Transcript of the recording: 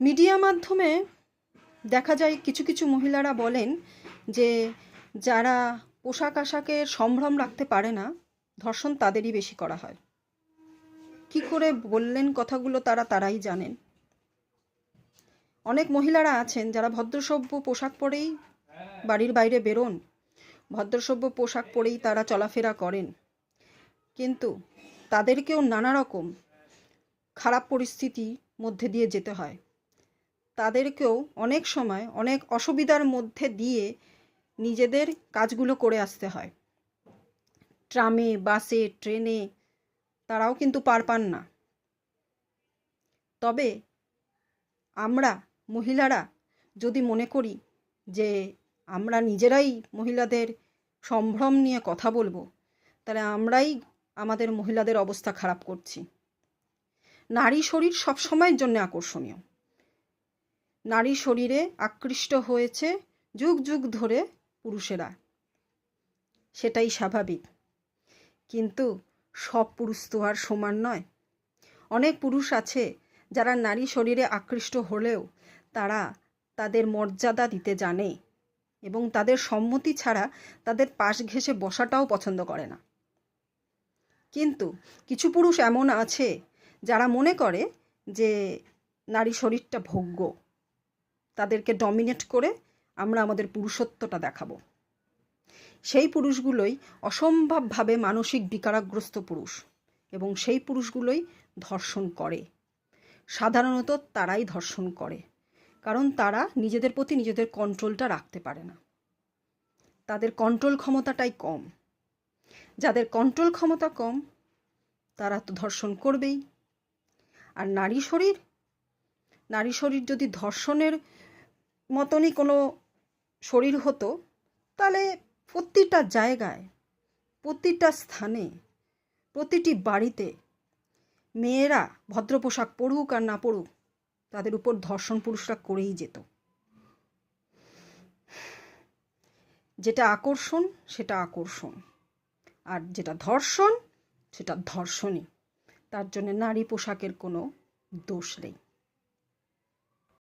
Media মাধ্যমে দেখা যায় কিছু কিছু মহিলারা বলেন যে যারা পোশাক আশাকের সম্ভ্রম রাখতে পারে না, ধর্ষণ তাদেরই বেশি করা হয়। কি করে বললেন কথাগুলো তারা তারাই জানেন। অনেক মহিলারা আছেন যারা ভদ্রসভ্য পোশাক পরেই বাড়ির বাইরে বেরোন, ভদ্রসভ্য পোশাক পরেই তারা চলাফেরা করেন। কিন্তু তাদেরকেও নানা রকম খারাপ পরিস্থিতির মধ্যে দিয়ে যেতে হয়। তাদেরকেও অনেক সময় অনেক অসুবিধার মধ্যে দিয়ে নিজেদের কাজগুলো করে আসতে হয়। ট্রামে, বাসে, ট্রেনে তারাও কিন্তু পার পান না। তবে আমরা মহিলারা যদি মনে করি যে আমরা নিজেরাই মহিলাদের সম্ভ্রম নিয়ে কথা বলব, তাহলে আমরাই আমাদের মহিলাদের অবস্থা খারাপ করছি। নারী শরীর সবসময়ের জন্য আকর্ষণীয়। নারী শরীরে আকৃষ্ট হয়েছে যুগ যুগ ধরে পুরুষেরা। সেটাই স্বাভাবিক। কিন্তু সব পুরুষ তো আর সমান নয়। অনেক পুরুষ আছে যারা নারী শরীরে আকৃষ্ট হলেও তারা তাদের মর্যাদা দিতে জানে এবং তাদের সম্মতি ছাড়া তাদের পাশ ঘেঁষে বসাটাও পছন্দ করে না। কিন্তু কিছু পুরুষ এমন আছে যারা মনে করে যে নারী শরীরটা ভোগ্য। তাদেরকে ডমিনেট করে আমরা আমাদের পুরুষত্বটা দেখাবো। সেই পুরুষগুলোই অসম্ভবভাবে মানসিক বিকারাগ্রস্ত পুরুষ এবং সেই পুরুষগুলোই ধর্ষণ করে। সাধারণত তারাই ধর্ষণ করে, কারণ তারা নিজেদের প্রতি নিজেদের কন্ট্রোলটা রাখতে পারে না। তাদের কন্ট্রোল ক্ষমতাটাই কম। যাদের কন্ট্রোল ক্ষমতা কম, তারা তো ধর্ষণ করবেই। আর নারী শরীর? নারী শরীর যদি ধর্ষণের মতনই কোনো শরীর হতো, তাহলে প্রতিটা জায়গায়, প্রতিটা স্থানে, প্রতিটি বাড়িতে মেয়েরা ভদ্র পোশাক পরুক আর না পড়ুক তাদের উপর ধর্ষণ পুরুষরা করেই যেত। যেটা আকর্ষণ, সেটা আকর্ষণ। আর যেটা ধর্ষণ, সেটা ধর্ষণই। তার জন্য নারী পোশাকের কোনো দোষ নেই।